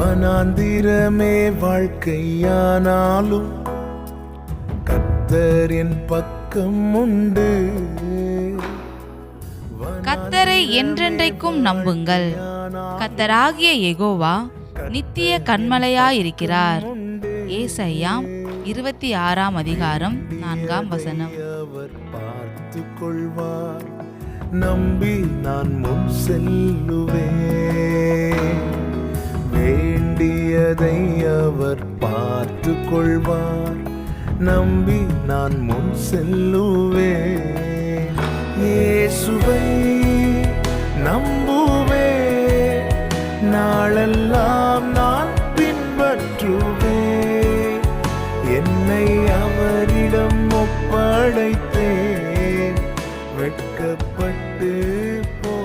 வனாந்திரமே வாழ்க்கையானாலும் கத்தர் என் பக்கம் உண்டு. கத்தரை என்றென்றைக்கும் நம்புங்கள். கத்தராகிய யெகோவா நித்திய கண்மலையாயிருக்கிறார் ஏசையா இருபத்தி ஆறாம் அதிகாரம் நான்காம் வசனம். பார்த்து கொள்வார் நம்பி நான் முன் வேண்டியதை அவர் பார்த்து கொள்வார். நம்பி நான் முன் செல்லுவே இயேசுவை நம்புவே நாளெல்லாம் நான் பின்பற்றுவே என்னை அவரிடம் ஒப்படைத்தேன். வெட்கப்பட்டு போ